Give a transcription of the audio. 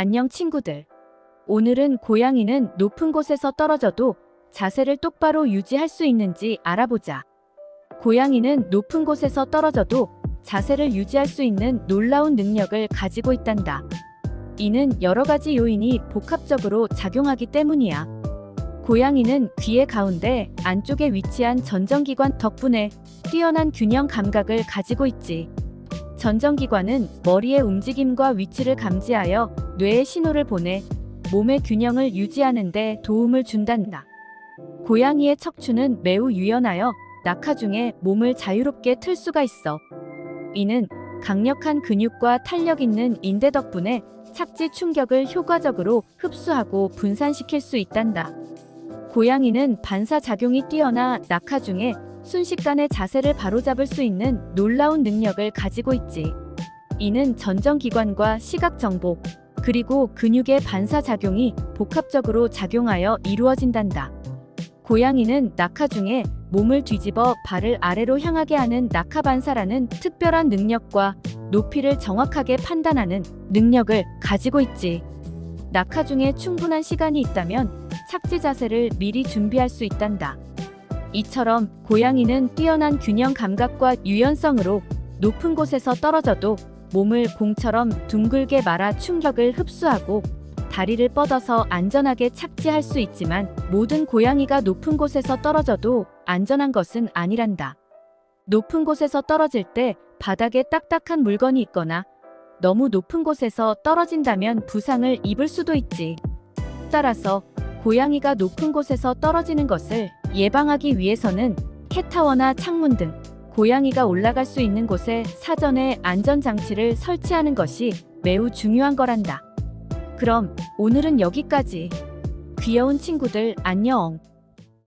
안녕 친구들. 오늘은 고양이는 높은 곳에서 떨어져도 자세를 똑바로 유지할 수 있는지 알아보자. 고양이는 높은 곳에서 떨어져도 자세를 유지할 수 있는 놀라운 능력을 가지고 있단다. 이는 여러 가지 요인이 복합적으로 작용하기 때문이야. 고양이는 귀의 가운데 안쪽에 위치한 전정기관 덕분에 뛰어난 균형 감각을 가지고 있지. 전정기관은 머리의 움직임과 위치를 감지하여 뇌에 신호를 보내 몸의 균형을 유지하는 데 도움을 준단다. 고양이의 척추는 매우 유연하여 낙하 중에 몸을 자유롭게 틀 수가 있어. 이는 강력한 근육과 탄력 있는 인대 덕분에 착지 충격을 효과적으로 흡수하고 분산시킬 수 있단다. 고양이는 반사작용이 뛰어나 낙하 중에 순식간에 자세를 바로잡을 수 있는 놀라운 능력을 가지고 있지. 이는 전정기관과 시각정보, 그리고 근육의 반사작용이 복합적으로 작용하여 이루어진단다. 고양이는 낙하 중에 몸을 뒤집어 발을 아래로 향하게 하는 낙하 반사라는 특별한 능력과 높이를 정확하게 판단하는 능력을 가지고 있지. 낙하 중에 충분한 시간이 있다면 착지 자세를 미리 준비할 수 있단다. 이처럼 고양이는 뛰어난 균형 감각과 유연성으로 높은 곳에서 떨어져도 몸을 공처럼 둥글게 말아 충격을 흡수하고 다리를 뻗어서 안전하게 착지할 수 있지만 모든 고양이가 높은 곳에서 떨어져도 안전한 것은 아니란다. 높은 곳에서 떨어질 때 바닥에 딱딱한 물건이 있거나 너무 높은 곳에서 떨어진다면 부상을 입을 수도 있지. 따라서 고양이가 높은 곳에서 떨어지는 것을 예방하기 위해서는 캣타워나 창문 등 고양이가 올라갈 수 있는 곳에 사전에 안전장치를 설치하는 것이 매우 중요한 거란다. 그럼 오늘은 여기까지. 귀여운 친구들 안녕.